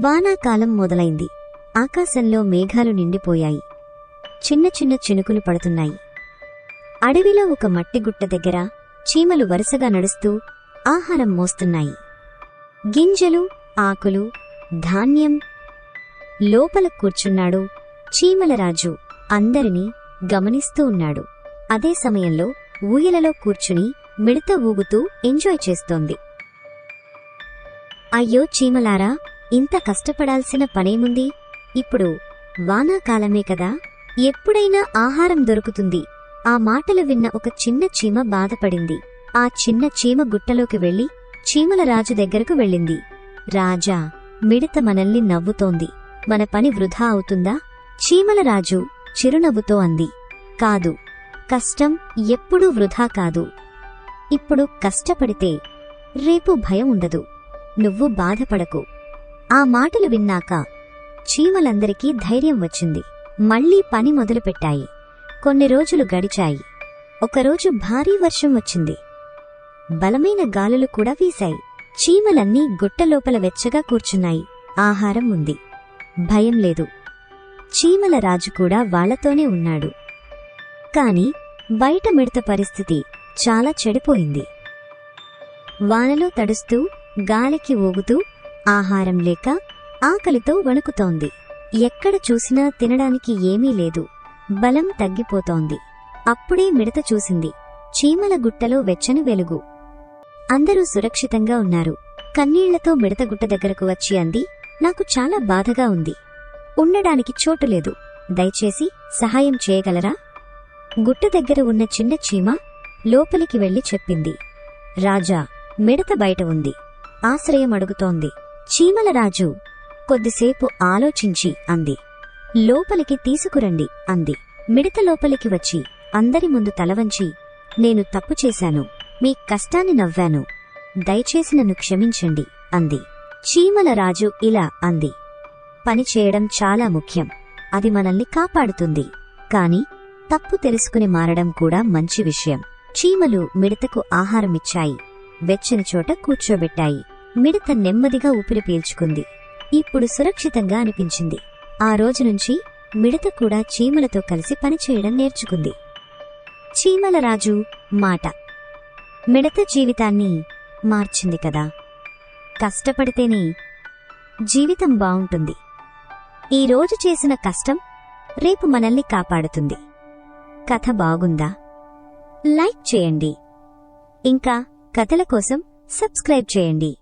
వానాకాలం మొదలైంది. ఆకాశంలో మేఘాలు నిండిపోయాయి. చిన్న చిన్న చినుకులు పడుతున్నాయి. అడవిలో ఒక మట్టిగుట్ట దగ్గర చీమలు వరుసగా నడుస్తూ ఆహారం మోస్తున్నాయి. గింజలు ఆకులు ధాన్యం. లోపల కూర్చున్నాడు చీమలరాజు అందరినీ గమనిస్తూ ఉన్నాడు. అదే సమయంలో ఊయలలో కూర్చుని మిడత ఊగుతూ ఎంజాయ్ చేస్తోంది. అయ్యో చీమలారా ఇంత కష్టపడాల్సిన పనేముంది? ఇప్పుడు వానాకాలమే కదా. ఎప్పుడైనా ఆహారం దొరుకుతుంది. ఆ మాటలు విన్న ఒక చిన్న చీమ బాధపడింది. ఆ చిన్న చీమ గుట్టలోకి వెళ్ళి చీమల రాజు దగ్గరకు వెళ్ళింది. రాజా మిడత మనల్ని నవ్వుతోంది. మన పని వృధా అవుతుందా? చీమల రాజు చిరునవ్వుతో అంది. కాదు కష్టం ఎప్పుడూ వృధా కాదు. ఇప్పుడు కష్టపడితే రేపు భయం ఉండదు. నువ్వు బాధపడకు. ఆ మాటలు విన్నాక చీమలందరికీ ధైర్యం వచ్చింది. మళ్ళీ పని మొదలుపెట్టాయి. కొన్ని రోజులు గడిచాయి. ఒకరోజు భారీ వర్షం వచ్చింది. బలమైన గాలులు కూడా వీశాయి. చీమలన్నీ గుట్టలోపల వెచ్చగా కూర్చున్నాయి. ఆహారం ఉంది. భయం లేదు. చీమల రాజు కూడా వాళ్ళతోనే ఉన్నాడు. కాని బయట మిడత పరిస్థితి చాలా చెడిపోయింది. వానలో తడుస్తూ గాలికి ఊగుతూ ఆహారం లేక ఆకలితో వణుకుతోంది. ఎక్కడ చూసినా తినడానికి ఏమీ లేదు. బలం తగ్గిపోతోంది. అప్పుడే మిడత చూసింది. చీమల గుట్టలో వెచ్చని వెలుగు. అందరూ సురక్షితంగా ఉన్నారు. కన్నీళ్ళతో మిడత గుట్ట దగ్గరకు వచ్చి అంది నాకు చాలా బాధగా ఉంది. ఉండడానికి చోటు లేదు. దయచేసి సహాయం చేయగలరా? గుట్ట దగ్గర ఉన్న చిన్న చీమ లోపలికి వెళ్ళి చెప్పింది. రాజా మిడత బయట ఉంది. ఆశ్రయం అడుగుతోంది. చీమల రాజు కొద్దిసేపు ఆలోచించి అంది. లోపలికి తీసుకురండి అంది. మిడత లోపలికి వచ్చి అందరి ముందు తలవంచి నేను తప్పు చేశాను మీ కష్టాన్ని నవ్వాను దయచేసి నన్ను క్షమించండి అంది. చీమల రాజు ఇలా అంది. పని చేయడం చాలా ముఖ్యం అది మనల్ని కాపాడుతుంది కాని తప్పు తెలుసుకుని మారడం కూడా మంచి విషయం. చీమలు మిడతకు ఆహారమిచ్చాయి వెచ్చని చోట కూర్చోబెట్టాయి. మిడత నెమ్మదిగా ఊపిరి పీల్చుకుంది. ఇప్పుడు సురక్షితంగా అనిపించింది. ఆ రోజు నుంచి మిడత కూడా చీమలతో కలిసి పనిచేయడం నేర్చుకుంది. చీమల రాజు మాట. మిడత జీవితాన్ని మార్చింది కదా. కష్టపడితేనే జీవితం బావుంటుంది ఈ రోజు చేసిన కష్టం రేపు మనల్ని కాపాడుతుంది. కథ బాగుందా? లైక్ చేయండి. ఇంకా కథల కోసం సబ్స్క్రైబ్ చేయండి.